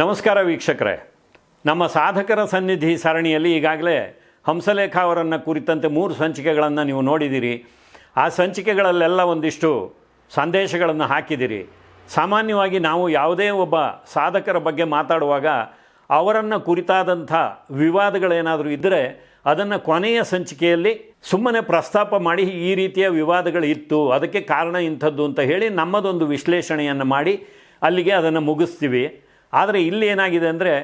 ನಮಸ್ಕಾರ ವೀಕ್ಷಕರೇ. ನಮ್ಮ ಸಾಧಕರ ಸನ್ನಿಧಿ ಸರಣಿಯಲ್ಲಿ ಈಗಾಗಲೇ ಹಂಸಲೇಖ ಅವರನ್ನು ಕುರಿತಂತೆ ಮೂರು ಸಂಚಿಕೆಗಳನ್ನು ನೀವು ನೋಡಿದ್ದೀರಿ ಆ ಸಂಚಿಕೆಗಳಲ್ಲೆಲ್ಲ ಒಂದಿಷ್ಟು ಸಂದೇಶಗಳನ್ನು ಹಾಕಿದ್ದೀರಿ ಸಾಮಾನ್ಯವಾಗಿ ನಾವು ಯಾವುದೇ ಒಬ್ಬ ಸಾಧಕರ ಬಗ್ಗೆ ಮಾತಾಡುವಾಗ ಅವರನ್ನು ಕುರಿತಾದಂಥ ವಿವಾದಗಳೇನಾದರೂ ಇದ್ದರೆ ಅದನ್ನು ಕೊನೆಯ ಸಂಚಿಕೆಯಲ್ಲಿ ಸುಮ್ಮನೆ ಪ್ರಸ್ತಾಪ ಮಾಡಿ ಈ ರೀತಿಯ ವಿವಾದಗಳು ಇತ್ತು, ಅದಕ್ಕೆ ಕಾರಣ ಇಂಥದ್ದು ಅಂತ ಹೇಳಿ ನಮ್ಮದೊಂದು ವಿಶ್ಲೇಷಣೆಯನ್ನು ಮಾಡಿ ಅಲ್ಲಿಗೆ ಅದನ್ನು ಮುಗಿಸ್ತೀವಿ. ಆದರೆ ಇಲ್ಲಿ ಏನಾಗಿದೆ ಅಂದರೆ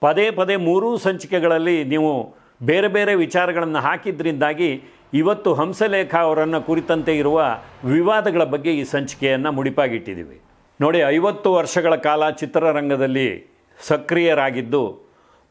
ಪದೇ ಪದೇ ಮೂರೂ ಸಂಚಿಕೆಗಳಲ್ಲಿ ನೀವು ಬೇರೆ ಬೇರೆ ವಿಚಾರಗಳನ್ನು ಹಾಕಿದ್ರಿಂದಾಗಿ ಇವತ್ತು ಹಂಸಲೇಖ ಅವರನ್ನು ಕುರಿತಂತೆ ಇರುವ ವಿವಾದಗಳ ಬಗ್ಗೆ ಈ ಸಂಚಿಕೆಯನ್ನು ಮುಡಿಪಾಗಿಟ್ಟಿದ್ದೀವಿ. ನೋಡಿ, ಐವತ್ತು ವರ್ಷಗಳ ಕಾಲ ಚಿತ್ರರಂಗದಲ್ಲಿ ಸಕ್ರಿಯರಾಗಿದ್ದು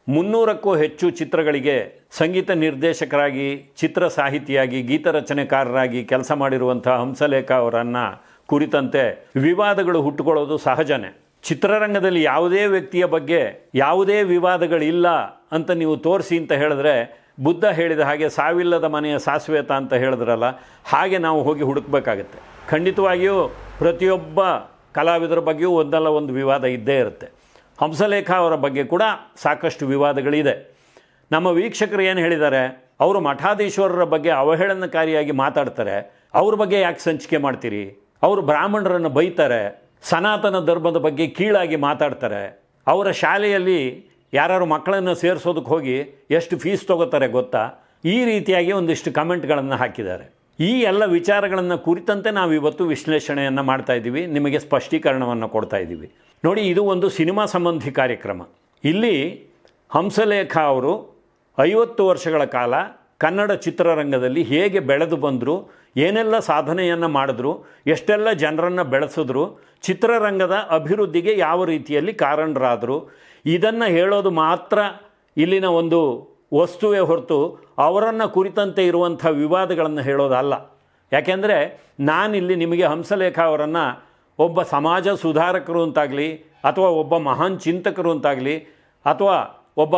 ಮುನ್ನೂರಕ್ಕೂ ಹೆಚ್ಚು ಚಿತ್ರಗಳಿಗೆ ಸಂಗೀತ ನಿರ್ದೇಶಕರಾಗಿ, ಚಿತ್ರ ಸಾಹಿತಿಯಾಗಿ, ಗೀತ ರಚನೆಕಾರರಾಗಿ ಕೆಲಸ ಮಾಡಿರುವಂಥ ಹಂಸಲೇಖ ಅವರನ್ನು ಕುರಿತಂತೆ ವಿವಾದಗಳು ಹುಟ್ಟುಕೊಳ್ಳೋದು ಸಹಜನೇ. ಚಿತ್ರರಂಗದಲ್ಲಿ ಯಾವುದೇ ವ್ಯಕ್ತಿಯ ಬಗ್ಗೆ ಯಾವುದೇ ವಿವಾದಗಳಿಲ್ಲ ಅಂತ ನೀವು ತೋರಿಸಿ ಅಂತ ಹೇಳಿದ್ರೆ, ಬುದ್ಧ ಹೇಳಿದ ಹಾಗೆ ಸಾವಿಲ್ಲದ ಮನೆಯ ಸಾಸ್ವೇತ ಅಂತ ಹೇಳಿದ್ರಲ್ಲ, ಹಾಗೆ ನಾವು ಹೋಗಿ ಹುಡುಕಬೇಕಾಗತ್ತೆ. ಖಂಡಿತವಾಗಿಯೂ ಪ್ರತಿಯೊಬ್ಬ ಕಲಾವಿದರ ಬಗ್ಗೆಯೂ ಒಂದಲ್ಲ ಒಂದು ವಿವಾದ ಇದ್ದೇ ಇರುತ್ತೆ. ಹಂಸಲೇಖ ಅವರ ಬಗ್ಗೆ ಕೂಡ ಸಾಕಷ್ಟು ವಿವಾದಗಳಿದೆ. ನಮ್ಮ ವೀಕ್ಷಕರು ಏನು ಹೇಳಿದ್ದಾರೆ, ಅವರು ಮಠಾಧೀಶ್ವರರ ಬಗ್ಗೆ ಅವಹೇಳನಕಾರಿಯಾಗಿ ಮಾತಾಡ್ತಾರೆ. ಅವ್ರ ಬಗ್ಗೆ ಯಾಕೆ ಸಂಚಿಕೆ ಮಾಡ್ತೀರಿ? ಅವರು ಬ್ರಾಹ್ಮಣರನ್ನು ಬೈತಾರೆ. ಸನಾತನ ಧರ್ಮದ ಬಗ್ಗೆ ಕೀಳಾಗಿ ಮಾತಾಡ್ತಾರೆ. ಅವರ ಶಾಲೆಯಲ್ಲಿ ಯಾರು ಮಕ್ಕಳನ್ನು ಸೇರಿಸೋದಕ್ಕೆ ಹೋಗಿ ಎಷ್ಟು ಫೀಸ್ ತೊಗೋತಾರೆ ಗೊತ್ತಾ? ಈ ರೀತಿಯಾಗಿ ಒಂದಿಷ್ಟು ಕಮೆಂಟ್ಗಳನ್ನು ಹಾಕಿದ್ದಾರೆ. ಈ ಎಲ್ಲ ವಿಚಾರಗಳನ್ನು ಕುರಿತಂತೆ ನಾವು ಇವತ್ತು ವಿಶ್ಲೇಷಣೆಯನ್ನು ಮಾಡ್ತಾ ಇದ್ದೀವಿ. ನಿಮಗೆ ಸ್ಪಷ್ಟೀಕರಣವನ್ನು ಕೊಡ್ತಾ ಇದ್ದೀವಿ. ನೋಡಿ, ಇದು ಒಂದು ಸಿನಿಮಾ ಸಂಬಂಧಿ ಕಾರ್ಯಕ್ರಮ. ಇಲ್ಲಿ ಹಂಸಲೇಖ ಅವರು ಐವತ್ತು ವರ್ಷಗಳ ಕಾಲ ಕನ್ನಡ ಚಿತ್ರರಂಗದಲ್ಲಿ ಹೇಗೆ ಬೆಳೆದು ಬಂದರು ಏನೆಲ್ಲ ಸಾಧನೆಯನ್ನು ಮಾಡಿದ್ರು, ಎಷ್ಟೆಲ್ಲ ಜನರನ್ನು ಬೆಳೆಸಿದ್ರು, ಚಿತ್ರರಂಗದ ಅಭಿವೃದ್ಧಿಗೆ ಯಾವ ರೀತಿಯಲ್ಲಿ ಕಾರಣರಾದರು, ಇದನ್ನು ಹೇಳೋದು ಮಾತ್ರ ಇಲ್ಲಿನ ಒಂದು ವಸ್ತುವೇ ಹೊರತು ಅವರನ್ನು ಕುರಿತಂತೆ ಇರುವಂಥ ವಿವಾದಗಳನ್ನು ಹೇಳೋದಲ್ಲ. ಯಾಕೆಂದರೆ ನಾನಿಲ್ಲಿ ನಿಮಗೆ ಹಂಸಲೇಖ ಅವರನ್ನು ಒಬ್ಬ ಸಮಾಜ ಸುಧಾರಕರು ಅಂತಾಗಲಿ, ಅಥವಾ ಒಬ್ಬ ಮಹಾನ್ ಚಿಂತಕರು ಅಂತಾಗಲಿ, ಅಥವಾ ಒಬ್ಬ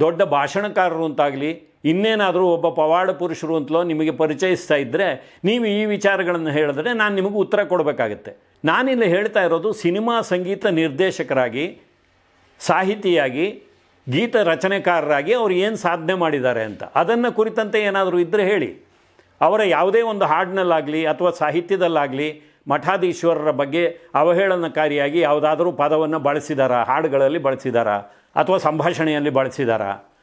ದೊಡ್ಡ ಭಾಷಣಕಾರರು ಅಂತಾಗಲಿ ಇನ್ನೇನಾದರೂ ಒಬ್ಬ ಪವಾಡ ಪುರುಷರು ಅಂತಲೋ ನಿಮಗೆ ಪರಿಚಯಿಸ್ತಾ ಇದ್ದರೆ ನೀವು ಈ ವಿಚಾರಗಳನ್ನು ಹೇಳಿದ್ರೆ ನಾನು ನಿಮಗೆ ಉತ್ತರ ಕೊಡಬೇಕಾಗತ್ತೆ. ನಾನಿಲ್ಲಿ ಹೇಳ್ತಾ ಇರೋದು ಸಿನಿಮಾ ಸಂಗೀತ ನಿರ್ದೇಶಕರಾಗಿ, ಸಾಹಿತಿಯಾಗಿ, ಗೀತ ರಚನೆಕಾರರಾಗಿ ಅವರು ಏನು ಸಾಧನೆ ಮಾಡಿದ್ದಾರೆ ಅಂತ. ಅದನ್ನು ಕುರಿತಂತೆ ಏನಾದರೂ ಇದ್ದರೆ ಹೇಳಿ. ಅವರ ಯಾವುದೇ ಒಂದು ಹಾಡಿನಲ್ಲಾಗಲಿ ಅಥವಾ ಸಾಹಿತ್ಯದಲ್ಲಾಗಲಿ ಮಠಾಧೀಶ್ವರರ ಬಗ್ಗೆ ಅವಹೇಳನಕಾರಿಯಾಗಿ ಯಾವುದಾದರೂ ಪದವನ್ನು ಬಳಸಿದಾರಾ, ಹಾಡುಗಳಲ್ಲಿ ಬಳಸಿದಾರಾ, ಅಥವಾ ಸಂಭಾಷಣೆಯಲ್ಲಿ ಬಳಸಿದಾರಾ?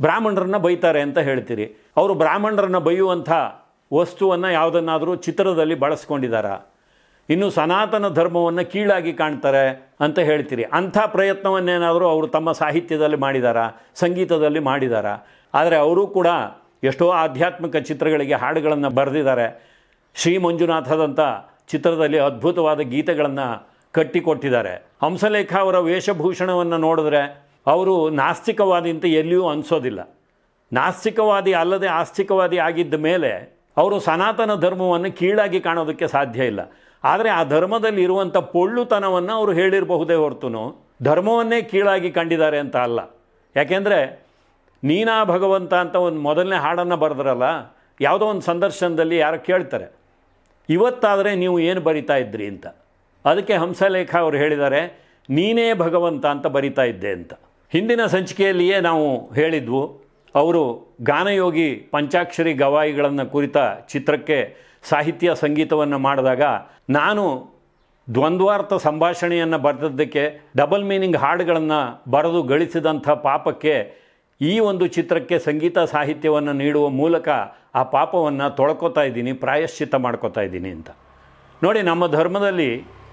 ಬ್ರಾಹ್ಮಣರನ್ನ ಬೈತಾರೆ ಅಂತ ಹೇಳ್ತೀರಿ. ಅವರು ಬ್ರಾಹ್ಮಣರನ್ನ ಬೈಯುವಂಥ ವಸ್ತುವನ್ನು ಯಾವುದನ್ನಾದರೂ ಚಿತ್ರದಲ್ಲಿ ಬಳಸ್ಕೊಂಡಿದ್ದಾರಾ ಇನ್ನು ಸನಾತನ ಧರ್ಮವನ್ನು ಕೀಳಾಗಿ ಕಾಣ್ತಾರೆ ಅಂತ ಹೇಳ್ತೀರಿ. ಅಂಥ ಪ್ರಯತ್ನವನ್ನೇನಾದರೂ ಅವರು ತಮ್ಮ ಸಾಹಿತ್ಯದಲ್ಲಿ ಮಾಡಿದಾರಾ, ಸಂಗೀತದಲ್ಲಿ ಮಾಡಿದಾರ. ಆದರೆ ಅವರು ಕೂಡ ಎಷ್ಟೋ ಆಧ್ಯಾತ್ಮಿಕ ಚಿತ್ರಗಳಿಗೆ ಹಾಡುಗಳನ್ನು ಬರೆದಿದ್ದಾರೆ. ಶ್ರೀ ಮಂಜುನಾಥದಂಥ ಚಿತ್ರದಲ್ಲಿ ಅದ್ಭುತವಾದ ಗೀತೆಗಳನ್ನು ಕಟ್ಟಿಕೊಟ್ಟಿದ್ದಾರೆ. ಹಂಸಲೇಖ ಅವರ ವೇಷಭೂಷಣವನ್ನು ನೋಡಿದ್ರೆ ಅವರು ನಾಸ್ತಿಕವಾದಿ ಅಂತ ಎಲ್ಲಿಯೂ ಅನಿಸೋದಿಲ್ಲ. ನಾಸ್ತಿಕವಾದಿ ಅಲ್ಲದೆ ಆಸ್ತಿಕವಾದಿ ಆಗಿದ್ದ ಮೇಲೆ ಅವರು ಸನಾತನ ಧರ್ಮವನ್ನು ಕೀಳಾಗಿ ಕಾಣೋದಕ್ಕೆ ಸಾಧ್ಯ ಇಲ್ಲ. ಆದರೆ ಆ ಧರ್ಮದಲ್ಲಿ ಇರುವಂಥ ಪೊಳ್ಳುತನವನ್ನು ಅವರು ಹೇಳಿರಬಹುದೇ ಹೊರತು ಧರ್ಮವನ್ನೇ ಕೀಳಾಗಿ ಕಂಡಿದ್ದಾರೆ ಅಂತ ಅಲ್ಲ. ಯಾಕೆಂದರೆ ನೀನಾ ಭಗವಂತ ಅಂತ ಒಂದು ಮೊದಲನೇ ಹಾಡನ್ನು ಬರೆದ್ರಲ್ಲ, ಯಾವುದೋ ಒಂದು ಸಂದರ್ಶನದಲ್ಲಿ ಯಾರು ಕೇಳ್ತಾರೆ, ಇವತ್ತಾದರೆ ನೀವು ಏನು ಬರಿತಾ ಇದ್ರಿ? ಅಂತ. ಅದಕ್ಕೆ ಹಂಸಲೇಖ ಅವರು ಹೇಳಿದ್ದಾರೆ, ನೀನೇ ಭಗವಂತ ಅಂತ ಬರಿತಾ ಇದ್ದೆ ಅಂತ. ಹಿಂದಿನ ಸಂಚಿಕೆಯಲ್ಲಿಯೇ ನಾವು ಹೇಳಿದ್ವು, ಅವರು ಗಾನಯೋಗಿ ಪಂಚಾಕ್ಷರಿ ಗವಾಯಿಗಳನ್ನು ಕುರಿತ ಚಿತ್ರಕ್ಕೆ ಸಾಹಿತ್ಯ ಸಂಗೀತವನ್ನು ಮಾಡಿದಾಗ, ನಾನು ದ್ವಂದ್ವಾರ್ಥ ಸಂಭಾಷಣೆಯನ್ನು ಬರೆದದ್ದಕ್ಕೆ, ಡಬಲ್ ಮೀನಿಂಗ್ ಹಾಡುಗಳನ್ನು ಬರೆದು ಗಳಿಸಿದಂಥ ಪಾಪಕ್ಕೆ ಈ ಒಂದು ಚಿತ್ರಕ್ಕೆ ಸಂಗೀತ ಸಾಹಿತ್ಯವನ್ನು ನೀಡುವ ಮೂಲಕ ಆ ಪಾಪವನ್ನು ತೊಳ್ಕೊತಾ ಇದ್ದೀನಿ, ಪ್ರಾಯಶ್ಚಿತ್ತ ಮಾಡ್ಕೋತಾ ಇದ್ದೀನಿ ಅಂತ. ನೋಡಿ, ನಮ್ಮ ಧರ್ಮದಲ್ಲಿ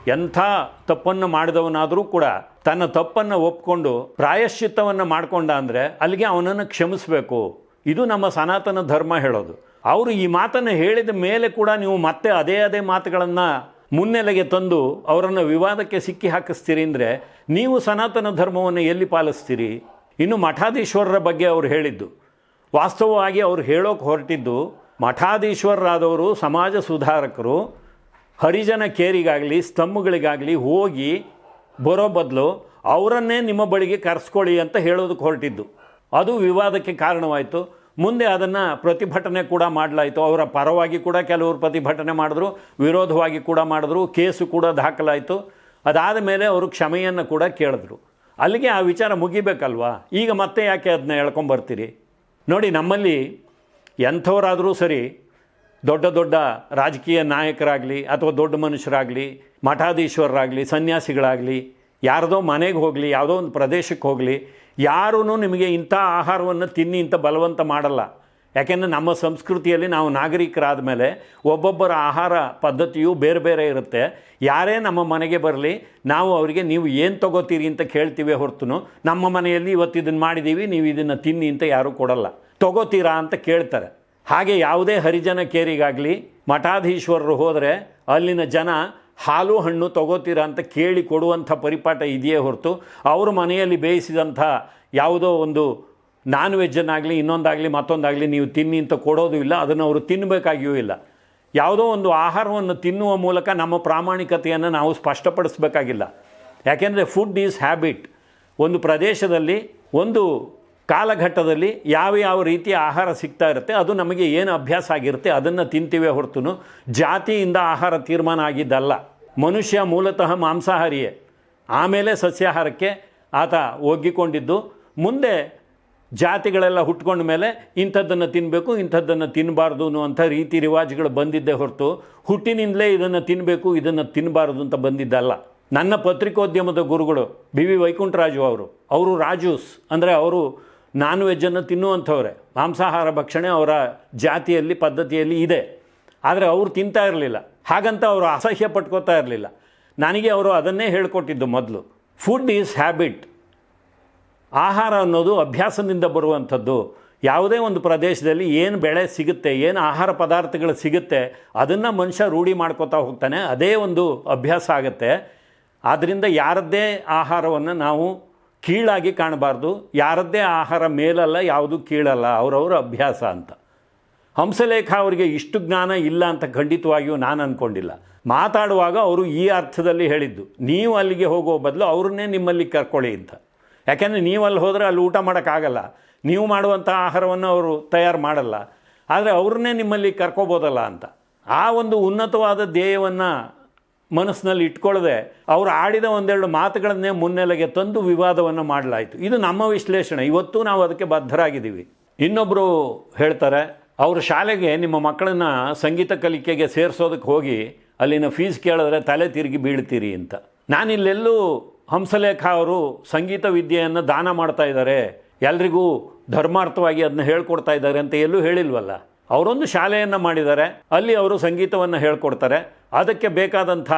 ಎಂಥ ತಪ್ಪನ್ನು ಮಾಡಿದವನಾದರೂ ಕೂಡ ತನ್ನ ತಪ್ಪನ್ನು ಒಪ್ಕೊಂಡು ಪ್ರಾಯಶ್ಚಿತ್ತವನ್ನು ಮಾಡಿಕೊಂಡ ಅಂದರೆ ಅಲ್ಲಿಗೆ ಅವನನ್ನು ಕ್ಷಮಿಸಬೇಕು. ಇದು ನಮ್ಮ ಸನಾತನ ಧರ್ಮ ಹೇಳೋದು. ಅವರು ಈ ಮಾತನ್ನು ಹೇಳಿದ ಮೇಲೆ ಕೂಡ ನೀವು ಮತ್ತೆ ಅದೇ ಅದೇ ಮಾತುಗಳನ್ನು ಮುನ್ನೆಲೆಗೆ ತಂದು ಅವರನ್ನು ವಿವಾದಕ್ಕೆ ಸಿಕ್ಕಿ ಹಾಕಿಸ್ತೀರಿ ಅಂದರೆ ನೀವು ಸನಾತನ ಧರ್ಮವನ್ನು ಎಲ್ಲಿ ಪಾಲಿಸ್ತೀರಿ? ಇನ್ನು ಮಠಾಧೀಶ್ವರರ ಬಗ್ಗೆ ಅವರು ಹೇಳಿದ್ದು. ವಾಸ್ತವವಾಗಿ ಅವರು ಹೇಳೋಕೆ ಹೊರಟಿದ್ದು ಮಠಾಧೀಶ್ವರರಾದವರು ಸಮಾಜ ಸುಧಾರಕರು ಹರಿಜನ ಕೇರಿಗಾಗಲಿ, ಸ್ತಂಭಗಳಿಗಾಗಲಿ ಹೋಗಿ ಬರೋ ಬದಲು ಅವರನ್ನೇ ನಿಮ್ಮ ಬಳಿಗೆ ಕರೆಸ್ಕೊಳ್ಳಿ ಅಂತ ಹೇಳೋದಕ್ಕೆ ಹೊರಟಿದ್ದು. ಅದು ವಿವಾದಕ್ಕೆ ಕಾರಣವಾಯಿತು. ಮುಂದೆ ಅದನ್ನು ಪ್ರತಿಭಟನೆ ಕೂಡ ಮಾಡಲಾಯಿತು. ಅವರ ಪರವಾಗಿ ಕೂಡ ಕೆಲವರು ಪ್ರತಿಭಟನೆ ಮಾಡಿದ್ರು, ವಿರೋಧವಾಗಿ ಕೂಡ ಮಾಡಿದ್ರು, ಕೇಸು ಕೂಡ ದಾಖಲಾಯಿತು. ಅದಾದ ಮೇಲೆ ಅವರು ಕ್ಷಮೆಯನ್ನು ಕೂಡ ಕೇಳಿದ್ರು. ಅಲ್ಲಿಗೆ ಆ ವಿಚಾರ ಮುಗಿಬೇಕಲ್ವಾ? ಈಗ ಮತ್ತೆ ಯಾಕೆ ಅದನ್ನ ಹೇಳ್ಕೊಂಬರ್ತೀರಿ ನೋಡಿ, ನಮ್ಮಲ್ಲಿ ಎಂಥವರಾದರೂ ಸರಿ ದೊಡ್ಡ ದೊಡ್ಡ ರಾಜಕೀಯ ನಾಯಕರಾಗಲಿ ಅಥವಾ ದೊಡ್ಡ ಮನುಷ್ಯರಾಗಲಿ, ಮಠಾಧೀಶ್ವರರಾಗಲಿ, ಸನ್ಯಾಸಿಗಳಾಗಲಿ, ಯಾರದೋ ಮನೆಗೆ ಹೋಗಲಿ, ಯಾವುದೋ ಒಂದು ಪ್ರದೇಶಕ್ಕೆ ಹೋಗಲಿ ಯಾರೂ ನಿಮಗೆ ಇಂಥ ಆಹಾರವನ್ನು ತಿನ್ನಿ ಅಂತ ಬಲವಂತ ಮಾಡಲ್ಲ. ಯಾಕೆಂದರೆ ನಮ್ಮ ಸಂಸ್ಕೃತಿಯಲ್ಲಿ ನಾವು ನಾಗರಿಕರಾದ ಮೇಲೆ ಒಬ್ಬೊಬ್ಬರ ಆಹಾರ ಪದ್ಧತಿಯು ಬೇರೆ ಬೇರೆ ಇರುತ್ತೆ. ಯಾರೇ ನಮ್ಮ ಮನೆಗೆ ಬರಲಿ, ನಾವು ಅವರಿಗೆ ನೀವು ಏನು ತಗೋತೀರಿ ಅಂತ ಕೇಳ್ತೀವಿ ಹೊರತು ನಮ್ಮ ಮನೆಯಲ್ಲಿ ಇವತ್ತು ಇದನ್ನು ಮಾಡಿದ್ದೀವಿ ನೀವು ಇದನ್ನು ತಿನ್ನಿ ಅಂತ ಯಾರೂ ಕೊಡಲ್ಲ. ತಗೋತೀರಾ ಅಂತ ಕೇಳ್ತಾರೆ. ಹಾಗೆ ಯಾವುದೇ ಹರಿಜನ ಕೇರಿಗಾಗಲಿ ಮಠಾಧೀಶ್ವರರು ಹೋದರೆ ಅಲ್ಲಿನ ಜನ ಹಾಲು ಹಣ್ಣು ತಗೋತೀರಾ ಅಂತ ಕೇಳಿ ಕೊಡುವಂಥ ಪರಿಪಾಠ ಇದೆಯೇ ಹೊರತು ಅವರು ಮನೆಯಲ್ಲಿ ಬೇಯಿಸಿದಂಥ ಯಾವುದೋ ಒಂದು ನಾನ್ ವೆಜ್ಜನ್ನಾಗಲಿ ಇನ್ನೊಂದಾಗಲಿ, ಮತ್ತೊಂದಾಗಲಿ ನೀವು ತಿನ್ನಿ ಅಂತ ಕೊಡೋದು ಇಲ್ಲ, ಅದನ್ನು ಅವರು ತಿನ್ನಬೇಕಾಗಿಯೂ ಇಲ್ಲ. ಯಾವುದೋ ಒಂದು ಆಹಾರವನ್ನು ತಿನ್ನುವ ಮೂಲಕ ನಮ್ಮ ಪ್ರಾಮಾಣಿಕತೆಯನ್ನು ನಾವು ಸ್ಪಷ್ಟಪಡಿಸಬೇಕಾಗಿಲ್ಲ. ಯಾಕೆಂದರೆ ಫುಡ್ ಈಸ್ ಹ್ಯಾಬಿಟ್ ಒಂದು ಪ್ರದೇಶದಲ್ಲಿ ಒಂದು ಕಾಲಘಟ್ಟದಲ್ಲಿ ಯಾವ ಯಾವ ರೀತಿಯ ಆಹಾರ ಸಿಗ್ತಾ ಇರುತ್ತೆ, ಅದು ನಮಗೆ ಏನು ಅಭ್ಯಾಸ ಆಗಿರುತ್ತೆ, ಅದನ್ನು ತಿಂತೀವಿ ಹೊರತು ಜಾತಿಯಿಂದ ಆಹಾರ ತೀರ್ಮಾನ ಆಗಿದ್ದಲ್ಲ. ಮನುಷ್ಯ ಮೂಲತಃ ಮಾಂಸಾಹಾರಿಯೇ. ಆಮೇಲೆ ಸಸ್ಯಾಹಾರಕ್ಕೆ ಆತ ಒಗ್ಗಿಕೊಂಡಿದ್ದು. ಮುಂದೆ ಜಾತಿಗಳೆಲ್ಲ ಹುಟ್ಕೊಂಡ ಮೇಲೆ ಇಂಥದ್ದನ್ನು ತಿನ್ನಬೇಕು ಇಂಥದ್ದನ್ನು ತಿನ್ನಬಾರ್ದು ಅನ್ನುವಂಥ ರೀತಿ ರಿವಾಜುಗಳು ಬಂದಿದ್ದೇ ಹೊರತು ಹುಟ್ಟಿನಿಂದಲೇ ಇದನ್ನು ತಿನ್ನಬೇಕು ಇದನ್ನು ತಿನ್ನಬಾರ್ದು ಅಂತ ಬಂದಿದ್ದಲ್ಲ. ನನ್ನ ಪತ್ರಿಕೋದ್ಯಮದ ಗುರುಗಳು ಬಿ ವಿ ವೈಕುಂಠರಾಜು ಅವರು ಅವರು ರಾಜೂಸ್, ಅಂದರೆ ಅವರು ನಾನ್ ವೆಜ್ಜನ್ನು ತಿನ್ನುವಂಥವ್ರೆ ಮಾಂಸಾಹಾರ ಭಕ್ಷಣೆ ಅವರ ಜಾತಿಯಲ್ಲಿ, ಪದ್ಧತಿಯಲ್ಲಿ ಇದೆ. ಆದರೆ ಅವರು ತಿಂತಾ ಇರಲಿಲ್ಲ. ಹಾಗಂತ ಅವರು ಅಸಹ್ಯ ಪಟ್ಕೋತಾ ಇರಲಿಲ್ಲ. ನನಗೆ ಅವರು ಅದನ್ನೇ ಹೇಳಿಕೊಟ್ಟಿದ್ದು ಮೊದಲು. ಫುಡ್ ಈಸ್ ಹ್ಯಾಬಿಟ್ ಆಹಾರ ಅನ್ನೋದು ಅಭ್ಯಾಸದಿಂದ ಬರುವಂಥದ್ದು. ಯಾವುದೇ ಒಂದು ಪ್ರದೇಶದಲ್ಲಿ ಏನು ಬೆಳೆ ಸಿಗುತ್ತೆ, ಏನು ಆಹಾರ ಪದಾರ್ಥಗಳು ಸಿಗುತ್ತೆ, ಅದನ್ನು ಮನುಷ್ಯ ರೂಢಿ ಮಾಡ್ಕೋತಾ ಹೋಗ್ತಾನೆ. ಅದೇ ಒಂದು ಅಭ್ಯಾಸ ಆಗುತ್ತೆ. ಆದ್ದರಿಂದ ಯಾರದ್ದೇ ಆಹಾರವನ್ನು ನಾವು ಕೀಳಾಗಿ ಕಾಣಬಾರ್ದು. ಯಾರದ್ದೇ ಆಹಾರ ಮೇಲಲ್ಲ, ಯಾವುದು ಕೀಳಲ್ಲ. ಅವರವರ ಅಭ್ಯಾಸ ಅಂತ. ಹಂಸಲೇಖ ಅವರಿಗೆ ಇಷ್ಟು ಜ್ಞಾನ ಇಲ್ಲ ಅಂತ ಖಂಡಿತವಾಗಿಯೂ ನಾನು ಅಂದ್ಕೊಂಡಿಲ್ಲ ಮಾತಾಡುವಾಗ ಅವರು ಈ ಅರ್ಥದಲ್ಲಿ ಹೇಳಿದ್ದು, ನೀವು ಅಲ್ಲಿಗೆ ಹೋಗೋ ಬದಲು ಅವ್ರನ್ನೇ ನಿಮ್ಮಲ್ಲಿ ಕರ್ಕೊಳ್ಳಿ ಅಂತ. ಯಾಕೆಂದರೆ ನೀವು ಅಲ್ಲಿ ಹೋದರೆ ಅಲ್ಲಿ ಊಟ ಮಾಡೋಕ್ಕಾಗಲ್ಲ. ನೀವು ಮಾಡುವಂಥ ಆಹಾರವನ್ನು ಅವರು ತಯಾರು ಮಾಡಲ್ಲ. ಆದರೆ ಅವ್ರನ್ನೇ ನಿಮ್ಮಲ್ಲಿ ಕರ್ಕೋಬೋದಲ್ಲ ಅಂತ. ಆ ಒಂದು ಉನ್ನತವಾದ ಧ್ಯೇಯವನ್ನು ಮನಸ್ಸಿನಲ್ಲಿ ಇಟ್ಕೊಳ್ಳದೆ ಅವರು ಆಡಿದ ಒಂದೆರಡು ಮಾತುಗಳನ್ನೇ ಮುನ್ನೆಲೆಗೆ ತಂದು ವಿವಾದವನ್ನು ಮಾಡಲಾಯಿತು. ಇದು ನಮ್ಮ ವಿಶ್ಲೇಷಣೆ. ಇವತ್ತು ನಾವು ಅದಕ್ಕೆ ಬದ್ಧರಾಗಿದ್ದೀವಿ. ಇನ್ನೊಬ್ಬರು ಹೇಳ್ತಾರೆ, ಅವರು ಶಾಲೆಗೆ ನಿಮ್ಮ ಮಕ್ಕಳನ್ನು ಸಂಗೀತ ಕಲಿಕೆಗೆ ಸೇರಿಸೋದಕ್ಕೆ ಹೋಗಿ ಅಲ್ಲಿನ ಫೀಸ್ ಕೇಳಿದ್ರೆ ತಲೆ ತಿರುಗಿ ಬೀಳ್ತೀರಿ ಅಂತ. ನಾನಿಲ್ಲೆಲ್ಲೂ ಹಂಸಲೇಖ ಅವರು ಸಂಗೀತ ವಿದ್ಯೆಯನ್ನು ದಾನ ಮಾಡ್ತಾ ಇದ್ದಾರೆ. ಎಲ್ರಿಗೂ ಧರ್ಮಾರ್ಥವಾಗಿ ಅದನ್ನ ಹೇಳ್ಕೊಡ್ತಾ ಇದ್ದಾರೆ ಅಂತ ಎಲ್ಲೂ ಹೇಳಿಲ್ವಲ್ಲ? ಅವರೊಂದು ಶಾಲೆಯನ್ನು ಮಾಡಿದ್ದಾರೆ, ಅಲ್ಲಿ ಅವರು ಸಂಗೀತವನ್ನು ಹೇಳ್ಕೊಡ್ತಾರೆ, ಅದಕ್ಕೆ ಬೇಕಾದಂಥ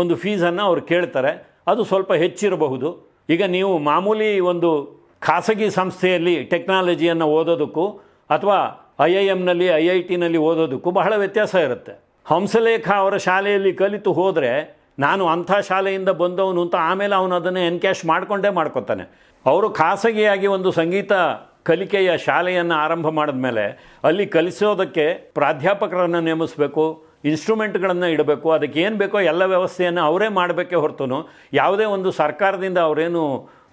ಒಂದು ಫೀಸನ್ನು ಅವರು ಕೇಳ್ತಾರೆ, ಅದು ಸ್ವಲ್ಪ ಹೆಚ್ಚಿರಬಹುದು. ಈಗ ನೀವು ಮಾಮೂಲಿ ಒಂದು ಖಾಸಗಿ ಸಂಸ್ಥೆಯಲ್ಲಿ ಟೆಕ್ನಾಲಜಿಯನ್ನು ಓದೋದಕ್ಕೂ ಅಥವಾ ಐ ಐ ಎಮ್ನಲ್ಲಿ ಐ ಐ ಟಿನಲ್ಲಿ ಓದೋದಕ್ಕೂ ಬಹಳ ವ್ಯತ್ಯಾಸ ಇರುತ್ತೆ. ಹಂಸಲೇಖ ಅವರ ಶಾಲೆಯಲ್ಲಿ ಕಲಿತು ಹೋದರೆ ನಾನು ಅಂಥ ಶಾಲೆಯಿಂದ ಬಂದವನು ಅಂತ ಆಮೇಲೆ ಅವನು ಅದನ್ನು ಎನ್ಕ್ಯಾಶ್ ಮಾಡಿಕೊಂಡೇ ಮಾಡ್ಕೊತಾನೆ. ಅವರು ಖಾಸಗಿಯಾಗಿ ಒಂದು ಸಂಗೀತ ಕಲಿಕೆಯ ಶಾಲೆಯನ್ನು ಆರಂಭ ಮಾಡಿದ ಮೇಲೆ ಅಲ್ಲಿ ಕಲಿಸೋದಕ್ಕೆ ಪ್ರಾಧ್ಯಾಪಕರನ್ನು ನೇಮಿಸಬೇಕು ಇನ್ಸ್ಟ್ರೂಮೆಂಟ್ಗಳನ್ನು ಇಡಬೇಕು, ಅದಕ್ಕೆ ಏನು ಬೇಕೋ ಎಲ್ಲ ವ್ಯವಸ್ಥೆಯನ್ನು ಅವರೇ ಮಾಡಬೇಕೇ ಹೊರತು ಯಾವುದೇ ಒಂದು ಸರ್ಕಾರದಿಂದ ಅವರೇನು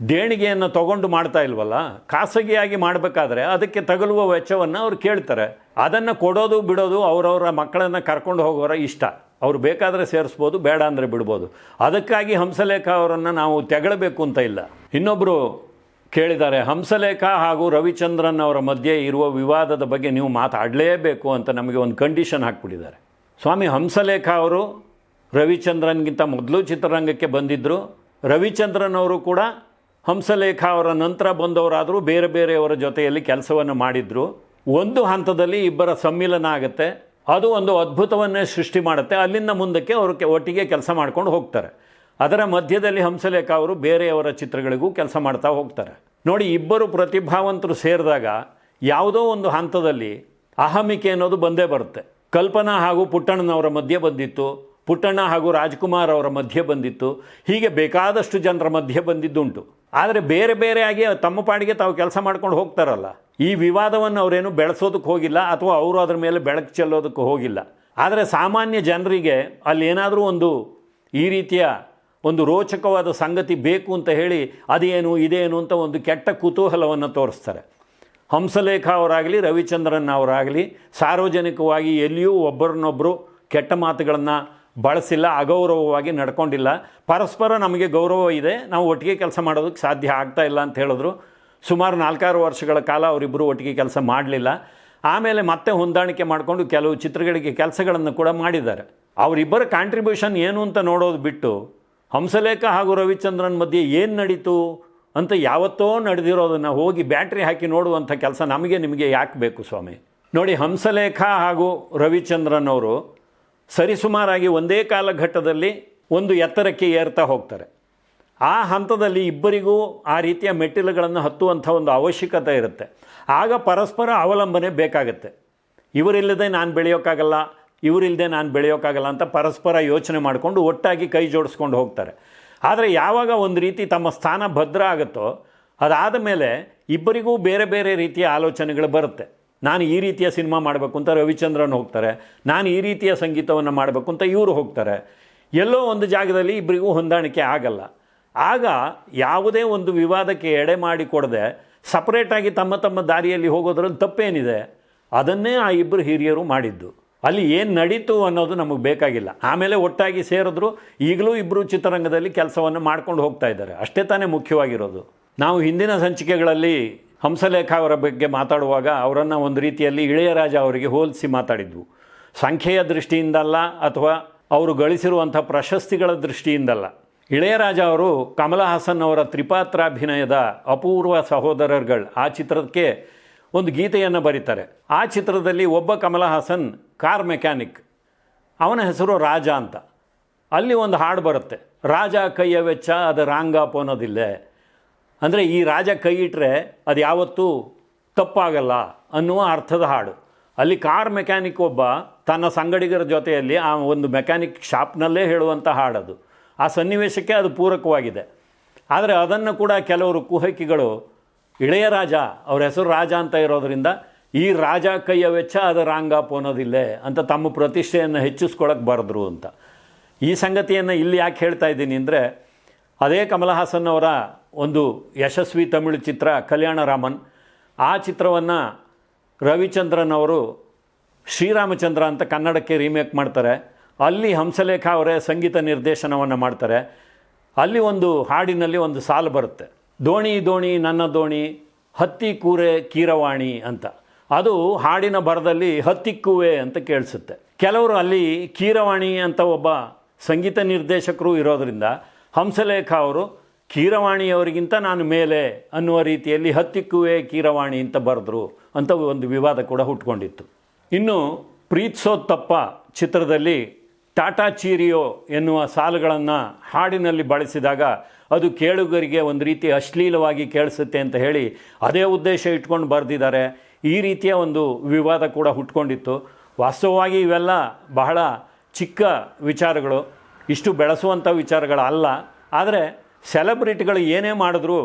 ದೇಣಿಗೆಯನ್ನು ತಗೊಂಡು ಮಾಡ್ತಾ ಇಲ್ವಲ್ಲ, ಖಾಸಗಿಯಾಗಿ ಮಾಡಬೇಕಾದ್ರೆ ಅದಕ್ಕೆ ತಗಲುವ ವೆಚ್ಚವನ್ನು ಅವ್ರು ಕೇಳ್ತಾರೆ. ಅದನ್ನು ಕೊಡೋದು ಬಿಡೋದು ಅವರವರ ಮಕ್ಕಳನ್ನು ಕರ್ಕೊಂಡು ಹೋಗೋರ ಇಷ್ಟ. ಅವ್ರು ಬೇಕಾದರೆ ಸೇರಿಸ್ಬೋದು, ಬೇಡ ಅಂದರೆ ಬಿಡ್ಬೋದು. ಅದಕ್ಕಾಗಿ ಹಂಸಲೇಖ ಅವರನ್ನು ನಾವು ತೆಗಳಬೇಕು ಅಂತ ಇಲ್ಲ. ಇನ್ನೊಬ್ಬರು ಕೇಳಿದ್ದಾರೆ, ಹಂಸಲೇಖ ಹಾಗೂ ರವಿಚಂದ್ರನ್ ಅವರ ಮಧ್ಯೆ ಇರುವ ವಿವಾದದ ಬಗ್ಗೆ ನೀವು ಮಾತಾಡಲೇಬೇಕು ಅಂತ ನಮಗೆ ಒಂದು ಕಂಡೀಷನ್ ಹಾಕ್ಬಿಟ್ಟಿದ್ದಾರೆ. ಸ್ವಾಮಿ ಹಂಸಲೇಖ ಅವರು ರವಿಚಂದ್ರನ್ಗಿಂತ ಮೊದಲು ಚಿತ್ರರಂಗಕ್ಕೆ ಬಂದಿದ್ದರು ರವಿಚಂದ್ರನ್ ಅವರು ಕೂಡ ಹಂಸಲೇಖ ಅವರ ನಂತರ ಬಂದವರಾದರೂ ಬೇರೆ ಬೇರೆಯವರ ಜೊತೆಯಲ್ಲಿ ಕೆಲಸವನ್ನು ಮಾಡಿದರು. ಒಂದು ಹಂತದಲ್ಲಿ ಇಬ್ಬರ ಸಮ್ಮಿಲನ ಆಗುತ್ತೆ. ಅದು ಒಂದು ಅದ್ಭುತವನ್ನೇ ಸೃಷ್ಟಿ ಮಾಡುತ್ತೆ. ಅಲ್ಲಿಂದ ಮುಂದಕ್ಕೆ ಅವರು ಒಟ್ಟಿಗೆ ಕೆಲಸ ಮಾಡ್ಕೊಂಡು ಹೋಗ್ತಾರೆ. ಅದರ ಮಧ್ಯದಲ್ಲಿ ಹಂಸಲೇಖ ಅವರು ಬೇರೆಯವರ ಚಿತ್ರಗಳಿಗೂ ಕೆಲಸ ಮಾಡ್ತಾ ಹೋಗ್ತಾರೆ. ನೋಡಿ, ಇಬ್ಬರು ಪ್ರತಿಭಾವಂತರು ಸೇರಿದಾಗ ಯಾವುದೋ ಒಂದು ಹಂತದಲ್ಲಿ ಅಹಮಿಕೆ ಅನ್ನೋದು ಬಂದೇ ಬರುತ್ತೆ. ಕಲ್ಪನಾ ಹಾಗೂ ಪುಟ್ಟಣ್ಣನವರ ಮಧ್ಯೆ ಬಂದಿತ್ತು, ಪುಟ್ಟಣ್ಣ ಹಾಗೂ ರಾಜ್ಕುಮಾರ್ ಅವರ ಮಧ್ಯೆ ಬಂದಿತ್ತು, ಹೀಗೆ ಬೇಕಾದಷ್ಟು ಜನರ ಮಧ್ಯೆ ಬಂದಿದ್ದುಂಟು. ಆದರೆ ಬೇರೆ ಬೇರೆಯಾಗಿ ತಮ್ಮ ಪಾಡಿಗೆ ತಾವು ಕೆಲಸ ಮಾಡ್ಕೊಂಡು ಹೋಗ್ತಾರಲ್ಲ. ಈ ವಿವಾದವನ್ನು ಅವರೇನು ಬೆಳೆಸೋದಕ್ಕೆ ಹೋಗಿಲ್ಲ, ಅಥವಾ ಅವರು ಅದರ ಮೇಲೆ ಬೆಳಕು ಚೆಲ್ಲೋದಕ್ಕೆ ಹೋಗಿಲ್ಲ. ಆದರೆ ಸಾಮಾನ್ಯ ಜನರಿಗೆ ಅಲ್ಲಿ ಏನಾದರೂ ಒಂದು ಈ ರೀತಿಯ ಒಂದು ರೋಚಕವಾದ ಸಂಗತಿ ಬೇಕು ಅಂತ ಹೇಳಿ ಅದೇನು ಇದೇನು ಅಂತ ಒಂದು ಕೆಟ್ಟ ಕುತೂಹಲವನ್ನು ತೋರಿಸ್ತಾರೆ. ಹಂಸಲೇಖ ಅವರಾಗಲಿ, ರವಿಚಂದ್ರನ್ ಅವರಾಗಲಿ, ಸಾರ್ವಜನಿಕವಾಗಿ ಎಲ್ಲಿಯೂ ಒಬ್ಬರನ್ನೊಬ್ಬರು ಕೆಟ್ಟ ಮಾತುಗಳನ್ನು ಬಳಸಿಲ್ಲ, ಅಗೌರವವಾಗಿ ನಡ್ಕೊಂಡಿಲ್ಲ. ಪರಸ್ಪರ ನಮಗೆ ಗೌರವ ಇದೆ, ನಾವು ಒಟ್ಟಿಗೆ ಕೆಲಸ ಮಾಡೋದಕ್ಕೆ ಸಾಧ್ಯ ಆಗ್ತಾ ಇಲ್ಲ ಅಂತ ಹೇಳಿದ್ರು. ಸುಮಾರು ನಾಲ್ಕಾರು ವರ್ಷಗಳ ಕಾಲ ಅವರಿಬ್ಬರು ಒಟ್ಟಿಗೆ ಕೆಲಸ ಮಾಡಲಿಲ್ಲ. ಆಮೇಲೆ ಮತ್ತೆ ಹೊಂದಾಣಿಕೆ ಮಾಡಿಕೊಂಡು ಕೆಲವು ಚಿತ್ರಗಳಿಗೆ ಕೆಲಸಗಳನ್ನು ಕೂಡ ಮಾಡಿದ್ದಾರೆ. ಅವರಿಬ್ಬರ ಕಾಂಟ್ರಿಬ್ಯೂಷನ್ ಏನು ಅಂತ ನೋಡೋದು ಬಿಟ್ಟು ಹಂಸಲೇಖ ಹಾಗೂ ರವಿಚಂದ್ರನ್ ಮಧ್ಯೆ ಏನು ನಡೀತು ಅಂತ ಯಾವತ್ತೋ ನಡೆದಿರೋದನ್ನು ಹೋಗಿ ಬ್ಯಾಟ್ರಿ ಹಾಕಿ ನೋಡುವಂಥ ಕೆಲಸ ನಮಗೆ ನಿಮಗೆ ಯಾಕೆ ಬೇಕು ಸ್ವಾಮಿ? ನೋಡಿ, ಹಂಸಲೇಖ ಹಾಗೂ ರವಿಚಂದ್ರನ್ ಅವರು ಸರಿಸುಮಾರಾಗಿ ಒಂದೇ ಕಾಲಘಟ್ಟದಲ್ಲಿ ಒಂದು ಎತ್ತರಕ್ಕೆ ಏರ್ತಾ ಹೋಗ್ತಾರೆ. ಆ ಹಂತದಲ್ಲಿ ಇಬ್ಬರಿಗೂ ಆ ರೀತಿಯ ಮೆಟ್ಟಿಲುಗಳನ್ನು ಹತ್ತುವಂಥ ಒಂದು ಅವಶ್ಯಕತೆ ಇರುತ್ತೆ. ಆಗ ಪರಸ್ಪರ ಅವಲಂಬನೆ ಬೇಕಾಗತ್ತೆ. ಇವರಿಲ್ಲದೆ ನಾನು ಬೆಳೆಯೋಕ್ಕಾಗಲ್ಲ ಇವರಿಲ್ಲದೆ ನಾನು ಬೆಳೆಯೋಕ್ಕಾಗಲ್ಲ ಅಂತ ಪರಸ್ಪರ ಯೋಚನೆ ಮಾಡಿಕೊಂಡು ಒಟ್ಟಾಗಿ ಕೈ ಜೋಡಿಸ್ಕೊಂಡು ಹೋಗ್ತಾರೆ. ಆದರೆ ಯಾವಾಗ ಒಂದು ರೀತಿ ತಮ್ಮ ಸ್ಥಾನ ಭದ್ರ ಆಗುತ್ತೋ, ಅದಾದ ಮೇಲೆ ಇಬ್ಬರಿಗೂ ಬೇರೆ ಬೇರೆ ರೀತಿಯ ಆಲೋಚನೆಗಳು ಬರುತ್ತೆ. ನಾನು ಈ ರೀತಿಯ ಸಿನಿಮಾ ಮಾಡಬೇಕು ಅಂತ ರವಿಚಂದ್ರನ್ ಹೋಗ್ತಾರೆ, ನಾನು ಈ ರೀತಿಯ ಸಂಗೀತವನ್ನು ಮಾಡಬೇಕು ಅಂತ ಇವರು ಹೋಗ್ತಾರೆ. ಎಲ್ಲೋ ಒಂದು ಜಾಗದಲ್ಲಿ ಇಬ್ಬರಿಗೂ ಹೊಂದಾಣಿಕೆ ಆಗಲ್ಲ. ಆಗ ಯಾವುದೇ ಒಂದು ವಿವಾದಕ್ಕೆ ಎಡೆ ಮಾಡಿ ಕೊಡದೆ ಸಪ್ರೇಟಾಗಿ ತಮ್ಮ ತಮ್ಮ ದಾರಿಯಲ್ಲಿ ಹೋಗೋದ್ರಲ್ಲಿ ತಪ್ಪೇನಿದೆ, ಅದನ್ನೇ ಆ ಇಬ್ಬರು ಹಿರಿಯರು ಮಾಡಿದ್ದು. ಅಲ್ಲಿ ಏನು ನಡೀತು ಅನ್ನೋದು ನಮಗೆ ಬೇಕಾಗಿಲ್ಲ. ಆಮೇಲೆ ಒಟ್ಟಾಗಿ ಸೇರಿದ್ರು ಈಗಲೂ ಇಬ್ಬರು ಚಿತ್ರರಂಗದಲ್ಲಿ ಕೆಲಸವನ್ನು ಮಾಡ್ಕೊಂಡು ಹೋಗ್ತಾ ಇದ್ದಾರೆ. ಅಷ್ಟೇ ತಾನೇ ಮುಖ್ಯವಾಗಿರೋದು. ನಾವು ಹಿಂದಿನ ಸಂಚಿಕೆಗಳಲ್ಲಿ ಹಂಸಲೇಖ ಅವರ ಬಗ್ಗೆ ಮಾತಾಡುವಾಗ ಅವರನ್ನು ಒಂದು ರೀತಿಯಲ್ಲಿ ಇಳೆಯರಾಜ ಅವರಿಗೆ ಹೋಲಿಸಿ ಮಾತಾಡಿದ್ವು. ಸಂಖ್ಯೆಯ ದೃಷ್ಟಿಯಿಂದಲ್ಲ ಅಥವಾ ಅವರು ಗಳಿಸಿರುವಂಥ ಪ್ರಶಸ್ತಿಗಳ ದೃಷ್ಟಿಯಿಂದಲ್ಲ. ಇಳೆಯರಾಜ ಅವರು ಕಮಲ ಹಾಸನ್ ಅವರ ತ್ರಿಪಾತ್ರಾಭಿನಯದ ಅಪೂರ್ವ ಸಹೋದರರುಗಳು ಆ ಚಿತ್ರಕ್ಕೆ ಒಂದು ಗೀತೆಯನ್ನು ಬರೀತಾರೆ. ಆ ಚಿತ್ರದಲ್ಲಿ ಒಬ್ಬ ಕಮಲ ಹಾಸನ್ ಕಾರ್ ಮೆಕ್ಯಾನಿಕ್. ಅವನ ಹೆಸರು ರಾಜ ಅಂತ. ಅಲ್ಲಿ ಒಂದು ಹಾಡು ಬರುತ್ತೆ. ರಾಜ ಕೈಯ ವೆಚ್ಚ, ಅದು ರಾಂಗಾಪ್ ಅನ್ನೋದಿಲ್ಲೇ. ಅಂದರೆ ಈ ರಾಜ ಕೈ ಇಟ್ಟರೆ ಅದು ಯಾವತ್ತೂ ತಪ್ಪಾಗಲ್ಲ ಅನ್ನುವ ಅರ್ಥದ ಹಾಡು. ಅಲ್ಲಿ ಕಾರ್ ಮೆಕ್ಯಾನಿಕ್ ಒಬ್ಬ, ತನ್ನ ಸಂಗಡಿಗರ ಜೊತೆಯಲ್ಲಿ ಆ ಒಂದು ಮೆಕ್ಯಾನಿಕ್ ಶಾಪ್ನಲ್ಲೇ ಹೇಳುವಂಥ ಹಾಡದು. ಆ ಸನ್ನಿವೇಶಕ್ಕೆ ಅದು ಪೂರಕವಾಗಿದೆ. ಆದರೆ ಅದನ್ನು ಕೂಡ ಕೆಲವರು ಕುಹಕಿಗಳು ಇಳೆಯರಾಜ, ಅವ್ರ ಹೆಸರು ರಾಜ ಅಂತ ಇರೋದರಿಂದ ಈ ರಾಜ ಕೈಯ ವೆಚ್ಚ ಅದು ರಾಂಗಾಪ್ ಅನ್ನೋದಿಲ್ಲೇ ಅಂತ ತಮ್ಮ ಪ್ರತಿಷ್ಠೆಯನ್ನು ಹೆಚ್ಚಿಸ್ಕೊಳಕ್ಕೆ ಬರೆದ್ರು ಅಂತ. ಈ ಸಂಗತಿಯನ್ನು ಇಲ್ಲಿ ಯಾಕೆ ಹೇಳ್ತಾ ಇದ್ದೀನಿ ಅಂದರೆ, ಅದೇ ಕಮಲ ಹಾಸನ್ ಅವರ ಒಂದು ಯಶಸ್ವಿ ತಮಿಳು ಚಿತ್ರ ಕಲ್ಯಾಣ ರಾಮನ್, ಆ ಚಿತ್ರವನ್ನು ರವಿಚಂದ್ರನ್ ಅವರು ಶ್ರೀರಾಮಚಂದ್ರ ಅಂತ ಕನ್ನಡಕ್ಕೆ ರೀಮೇಕ್ ಮಾಡ್ತಾರೆ. ಅಲ್ಲಿ ಹಂಸಲೇಖ ಅವರೇ ಸಂಗೀತ ನಿರ್ದೇಶನವನ್ನು ಮಾಡ್ತಾರೆ. ಅಲ್ಲಿ ಒಂದು ಹಾಡಿನಲ್ಲಿ ಒಂದು ಸಾಲು ಬರುತ್ತೆ. ದೋಣಿ ದೋಣಿ ನನ್ನ ದೋಣಿ, ಹತ್ತಿ ಕೂರೆ ಕೀರವಾಣಿ ಅಂತ. ಅದು ಹಾಡಿನ ಬರದಲ್ಲಿ ಹತ್ತಿಕ್ಕುವೆ ಅಂತ ಕೇಳಿಸುತ್ತೆ. ಕೆಲವರು ಅಲ್ಲಿ ಕೀರವಾಣಿ ಅಂತ ಒಬ್ಬ ಸಂಗೀತ ನಿರ್ದೇಶಕರು ಇರೋದರಿಂದ ಹಂಸಲೇಖ ಅವರು, ಕೀರವಾಣಿಯವರಿಗಿಂತ ನಾನು ಮೇಲೆ ಅನ್ನುವ ರೀತಿಯಲ್ಲಿ ಹತ್ತಿಕ್ಕುವೆ, ಕೀರವಾಣಿ ಅಂತ ಬರೆದ್ರು ಅಂತ ಒಂದು ವಿವಾದ ಕೂಡ ಹುಟ್ಕೊಂಡಿತ್ತು. ಇನ್ನು ಪ್ರೀತ್ಸೋತ್ತಪ್ಪ ಚಿತ್ರದಲ್ಲಿ ಟಾಟಾ ಚೀರಿಯೋ ಎನ್ನುವ ಸಾಲುಗಳನ್ನು ಹಾಡಿನಲ್ಲಿ ಬಳಸಿದಾಗ ಅದು ಕೇಳುಗರಿಗೆ ಒಂದು ರೀತಿ ಅಶ್ಲೀಲವಾಗಿ ಕೇಳಿಸುತ್ತೆ ಅಂತ ಹೇಳಿ ಅದೇ ಉದ್ದೇಶ ಇಟ್ಕೊಂಡು ಬರೆದಿದ್ದಾರೆ. ಈ ರೀತಿಯ ಒಂದು ವಿವಾದ ಕೂಡ ಹುಟ್ಕೊಂಡಿತ್ತು. ವಾಸ್ತವವಾಗಿ ಇವೆಲ್ಲ ಬಹಳ ಚಿಕ್ಕ ವಿಚಾರಗಳು, ಇಷ್ಟು ಬೆಳೆಸುವಂಥ ವಿಚಾರಗಳಲ್ಲ. ಆದರೆ ಸೆಲೆಬ್ರಿಟಿಗಳು ಏನೇ ಮಾಡಿದ್ರೂ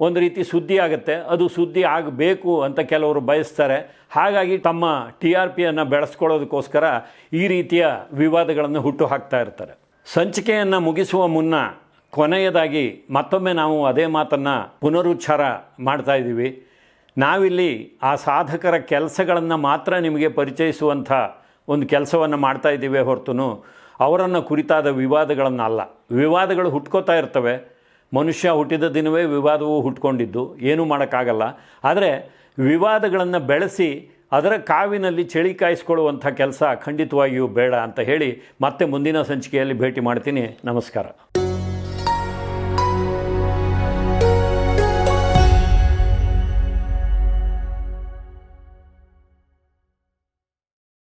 ಒಂದು ರೀತಿ ಸುದ್ದಿ ಆಗುತ್ತೆ. ಅದು ಸುದ್ದಿ ಆಗಬೇಕು ಅಂತ ಕೆಲವರು ಬಯಸ್ತಾರೆ. ಹಾಗಾಗಿ ತಮ್ಮ ಟಿ ಆರ್ ಪಿಯನ್ನು ಬೆಳೆಸ್ಕೊಳ್ಳೋದಕ್ಕೋಸ್ಕರ ಈ ರೀತಿಯ ವಿವಾದಗಳನ್ನು ಹುಟ್ಟು ಹಾಕ್ತಾ ಇರ್ತಾರೆ. ಸಂಚಿಕೆಯನ್ನು ಮುಗಿಸುವ ಮುನ್ನ ಕೊನೆಯದಾಗಿ ಮತ್ತೊಮ್ಮೆ ನಾವು ಅದೇ ಮಾತನ್ನು ಪುನರುಚ್ಚಾರ ಮಾಡ್ತಾ ಇದ್ದೀವಿ ನಾವಿಲ್ಲಿ ಆ ಸಾಧಕರ ಕೆಲಸಗಳನ್ನು ಮಾತ್ರ ನಿಮಗೆ ಪರಿಚಯಿಸುವಂಥ ಒಂದು ಕೆಲಸವನ್ನು ಮಾಡ್ತಾ ಇದ್ದೀವಿ ಹೊರತು ಅವರನ್ನು ಕುರಿತಾದ ವಿವಾದಗಳನ್ನು ಅಲ್ಲ ವಿವಾದಗಳು ಹುಟ್ಕೋತಾ ಇರ್ತವೆ. ಮನುಷ್ಯ ಹುಟ್ಟಿದ ದಿನವೇ ವಿವಾದವು ಹುಟ್ಕೊಂಡಿದ್ದು, ಏನೂ ಮಾಡೋಕ್ಕಾಗಲ್ಲ. ಆದರೆ ವಿವಾದಗಳನ್ನು ಬೆಳೆಸಿ ಅದರ ಕಾವಿನಲ್ಲಿ ಚಳಿ ಕಾಯಿಸ್ಕೊಳ್ಳುವಂಥ ಕೆಲಸ ಖಂಡಿತವಾಗಿಯೂ ಬೇಡ ಅಂತ ಹೇಳಿ ಮತ್ತೆ ಮುಂದಿನ ಸಂಚಿಕೆಯಲ್ಲಿ ಭೇಟಿ ಮಾಡ್ತೀನಿ. ನಮಸ್ಕಾರ.